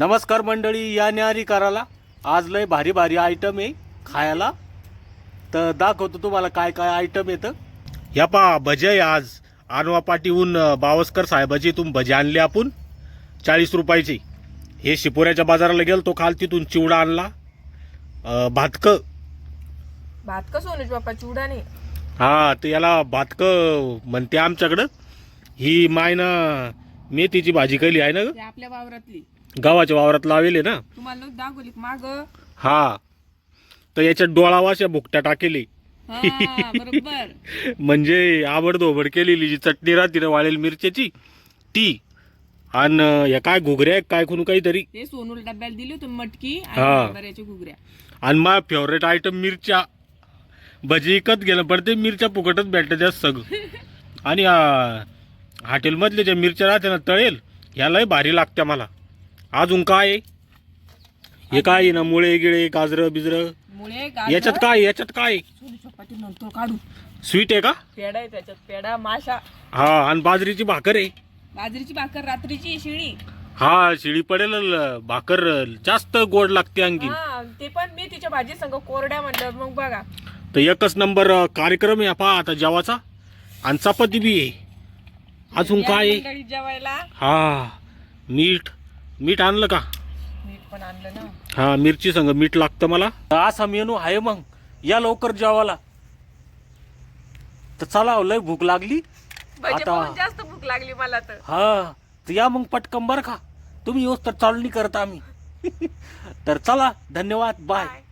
नमस्कार मंडळी या न्यारी कराला आज लय भारी भारी आयटम आहे खायला. तर दाखवतो तुम्हाला काय काय आयटम येतं. या पा भजे आहे आज. आणवा पाठीहून अं, बावस्कर साहेबाची इथून भजे आणले आपण. चाळीस रुपयाची. हे शिपोऱ्याच्या बाजाराला गेलो तो काल तिथून चिवडा आणला. अं, भातकं. भात सोनूज बाप्पा चिवडा नाही हा तर याला भातकं म्हणते आमच्याकडं. ही मायना मेथीची भाजी केली आहे ना ग? आपल्या वावरातली. गावाच्या वावरात लावेले ना. तुम्हाला दाखवली माग? हा. तर याच्यात डोळावाशा भुकट्या टाकेली. बरोबर. म्हणजे आवडदोबड केलेली जी चटणी राहते ना वाळेल मिरच्याची ती. आणि या काय घुगऱ्या आहेत, काय कोण काहीतरी. ते सोनूला डब्याला दिली होती मटकी हा. आणि घुगऱ्या. आणि माझा फेवरेट आयटम मिरच्या. भजी विकत गेलं पण ते मिरच्या फुकटच भेटत जास्त सगळं. आणि आ, हॉटेलमधले ज्या मिरच्या राहते ना तळेल ह्यालाही भारी लागत्या मला. अजून काय आहे? हे काय आहे ना मुळे गिळे गाजरं बिजरं? मुळे गाजर, याच्यात काय आहे? याच्यात काय आहे? नंतर काढू. स्वीट आहे का? पेडा आहे त्याच्यात पेडा माशा. हा आणि बाजरीची भाकर आहे? बाजरीची भाकर रात्रीची शिळी. हा शिळी पडेल ल- भाकर जास्त गोड लागते आणखी. हा ते पण मी तिच्या भाजी संग कोरड्या म्हणलं मग बघा. तर एकच नंबर अ, कार्यक्रम आहे पहा आता जेवाचा. आणि चपाती बी आहे. अजून या काय आहे? मंडळी जेवायला. हा मीठ मीठ आणलं का? मीठ पण आणलं ना. हा मिरची संग मीठ लागतं मला. असा मेनू आहे मग. या लवकर जेवायला. तर चला हो, लय भूक लागली. भजे आता- पाहून जास्त भूक लागली मला तर. हा तर या मग पटकन बरं का. तुम्ही येऊस तर चालू नाही करत आम्ही. तर चला धन्यवाद बाय. बाय.